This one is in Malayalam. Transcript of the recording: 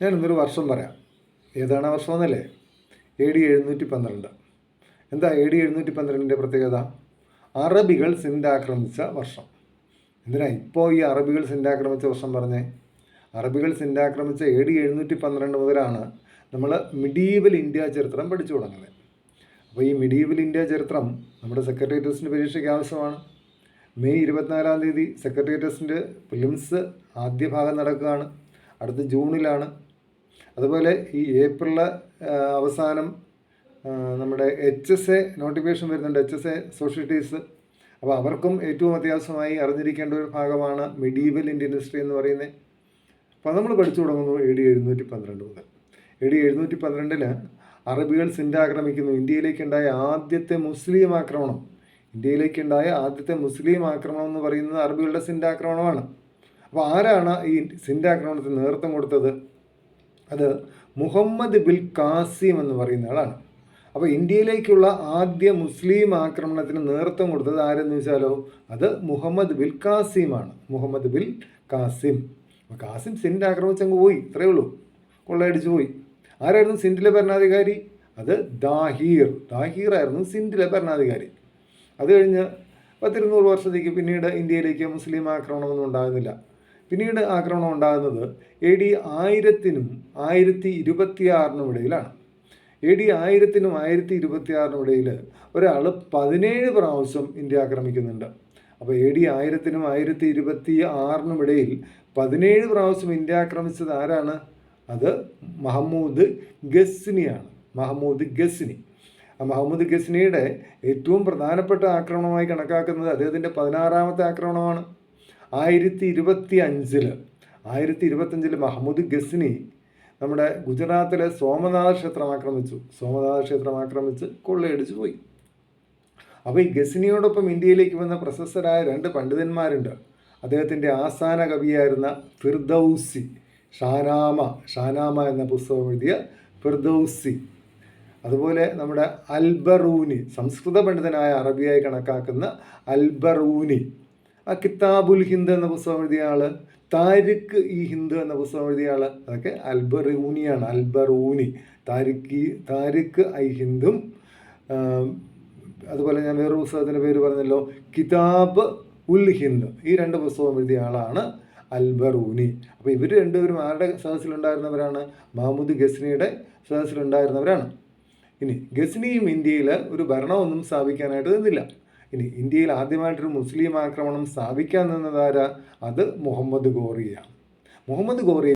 ഞാൻ ഇന്നൊരു വർഷം പറയാം. ഏതാണ് വർഷം എന്നല്ലേ? എ ഡി എഴുന്നൂറ്റി പന്ത്രണ്ട് എന്താ എ ഡി എഴുന്നൂറ്റി പന്ത്രണ്ടിന്റെ പ്രത്യേകത? അറബികൾ സിന്ധ് ആക്രമിച്ച വർഷം. എന്തിനാ ഇപ്പോൾ ഈ അറബികൾ സിന്ധ് ആക്രമിച്ച വർഷം പറഞ്ഞേ? അറബികൾ സിന്ധ് ആക്രമിച്ച എ ഡി എഴുന്നൂറ്റി പന്ത്രണ്ട് മുതലാണ് നമ്മൾ മിഡീവൽ ഇന്ത്യ ചരിത്രം പഠിച്ചു തുടങ്ങുന്നത്. അപ്പോൾ ഈ മിഡീവൽ ഇന്ത്യ ചരിത്രം നമ്മുടെ സെക്രട്ടേറിയറ്റസിന്റെ പരീക്ഷയ്ക്ക് ആവശ്യമാണ്. മെയ് ഇരുപത്തിനാലാം തീയതി സെക്രട്ടേറിയറ്റസിന്റെ ഫിലിംസ് ആദ്യ ഭാഗം നടക്കുകയാണ്. അടുത്ത ജൂണിലാണ് അതുപോലെ ഈ ഏപ്രിൽ അവസാനം നമ്മുടെ എച്ച് എസ് എ നോട്ടിഫിക്കേഷൻ വരുന്നുണ്ട്. എച്ച് എസ് എ സൊസൈറ്റീസ് അപ്പോൾ അവർക്കും ഏറ്റവും അത്യാവശ്യമായി അറിഞ്ഞിരിക്കേണ്ട ഒരു ഭാഗമാണ് മിഡീവൽ ഇന്ത്യൻ ഹിസ്റ്ററി എന്ന് പറയുന്നത്. അപ്പോൾ നമ്മൾ പഠിച്ചു തുടങ്ങുന്നു എ ഡി എഴുന്നൂറ്റി പന്ത്രണ്ട് മുതൽ. എ ഡി എഴുന്നൂറ്റി പന്ത്രണ്ടിന് അറബികൾ സിന്ധ ആക്രമിക്കുന്നു ഇന്ത്യയിലേക്കുണ്ടായ ആദ്യത്തെ മുസ്ലിം ആക്രമണം. ഇന്ത്യയിലേക്കുണ്ടായ ആദ്യത്തെ മുസ്ലിം ആക്രമണം എന്ന് പറയുന്നത് അറബികളുടെ സിന്ധാക്രമണമാണ്. അപ്പോൾ ആരാണ് ഈ സിന്ധാക്രമണത്തിന് നേതൃത്വം കൊടുത്തത്? അത് മുഹമ്മദ് ബിൽ കാസിം എന്ന് പറയുന്ന ആളാണ്. അപ്പോൾ ഇന്ത്യയിലേക്കുള്ള ആദ്യ മുസ്ലിം ആക്രമണത്തിന് നേതൃത്വം കൊടുത്തത് ആരെന്ന് വെച്ചാലോ? അത് മുഹമ്മദ് ബിൽ കാസിമാണ് മുഹമ്മദ് ബിൽ കാസിം അപ്പോൾ കാസിം സിന്ധ് ആക്രമിച്ചങ്ങ് പോയി ഇത്രയേ ഉള്ളൂ. കൊള്ളയടിച്ചു പോയി. ആരായിരുന്നു സിന്ധിലെ ഭരണാധികാരി? അത് ദാഹീർ. ദാഹീർ ആയിരുന്നു സിന്ധിലെ ഭരണാധികാരി. അത് കഴിഞ്ഞ് പത്തിരുന്നൂറ് വർഷത്തേക്ക് പിന്നീട് ഇന്ത്യയിലേക്ക് മുസ്ലിം ആക്രമണമൊന്നും ഉണ്ടാകുന്നില്ല. പിന്നീട് ആക്രമണം ഉണ്ടാകുന്നത് എ ഡി ആയിരത്തിനും ആയിരത്തി ഇരുപത്തിയാറിനും ഇടയിലാണ്. എ ഡി ആയിരത്തിനും ആയിരത്തി ഇരുപത്തിയാറിനും ഇടയിൽ ഒരാൾ പതിനേഴ് പ്രാവശ്യം ഇന്ത്യ ആക്രമിക്കുന്നുണ്ട്. അപ്പോൾ എ ഡി ആയിരത്തിനും ആയിരത്തി ഇരുപത്തി ആറിനും ഇടയിൽ പതിനേഴ് പ്രാവശ്യം ഇന്ത്യ ആക്രമിച്ചത് ആരാണ്? അത് മഹമ്മൂദ് ഗസ്നിയാണ്. മഹമ്മൂദ് ഗസ്നി. മുഹമ്മദ് ഗസ്നിയുടെ ഏറ്റവും പ്രധാനപ്പെട്ട ആക്രമണമായി കണക്കാക്കുന്നത് അദ്ദേഹത്തിന്റെ പതിനാറാമത്തെ ആക്രമണമാണ്. ആയിരത്തി ഇരുപത്തി അഞ്ചിൽ ആയിരത്തി ഇരുപത്തഞ്ചിൽ മഹമ്മൂദ് ഗസ്നി നമ്മുടെ ഗുജറാത്തിലെ സോമനാഥ ക്ഷേത്രം ആക്രമിച്ചു. സോമനാഥ ക്ഷേത്രം ആക്രമിച്ച് കൊള്ളയടിച്ചു പോയി. അപ്പോൾ ഈ ഗസ്നിയോടൊപ്പം ഇന്ത്യയിലേക്ക് വന്ന പ്രശസ്തരായ രണ്ട് പണ്ഡിതന്മാരുണ്ട്. അദ്ദേഹത്തിന്റെ ആസ്ഥാന കവിയായിരുന്ന ഫിർദൌസി ഷാനാമ ഷാനാമ എന്ന പുസ്തകം എഴുതിയ ഫിർദൌസി. അതുപോലെ നമ്മുടെ അൽബറൂനി സംസ്കൃത പണ്ഡിതനായ അറബിയായി കണക്കാക്കുന്ന അൽബറൂനി. ആ കിതാബുൽ ഹിന്ദ് എന്ന പുസ്തകം എഴുതിയ ആൾ താരിഖ് ഈ ഹിന്ദ് എന്ന പുസ്തകം എഴുതിയ ആൾ അതൊക്കെ അൽബറൂനിയാണ് അൽബറൂനി താരിഖ് താരിഖ് ഐ ഹിന്ദും അതുപോലെ ഞാൻ വേറൊരു പുസ്തകത്തിന്റെ പേര് പറഞ്ഞല്ലോ കിതാബ് ഉൽ ഹിന്ദ്. ഈ രണ്ട് പുസ്തകം എഴുതിയ ആളാണ് അൽബറൂനി അപ്പോൾ ഇവർ രണ്ടുപേരും ആരുടെ സദസ്സിലുണ്ടായിരുന്നവരാണ്? മഹമ്മദ് ഗസ്നിയുടെ സദസ്സിലുണ്ടായിരുന്നവരാണ്. ഇനി ഗസ്നിയും ഇന്ത്യയിൽ ഒരു ഭരണമൊന്നും സ്ഥാപിക്കാനായിട്ട് നിന്നില്ല. ഇനി ഇന്ത്യയിൽ ആദ്യമായിട്ടൊരു മുസ്ലിം ആക്രമണം സ്ഥാപിക്കാൻ നിന്നതാരാ? അത് മുഹമ്മദ് ഗോറിയാണ്. മുഹമ്മദ് ഗോറി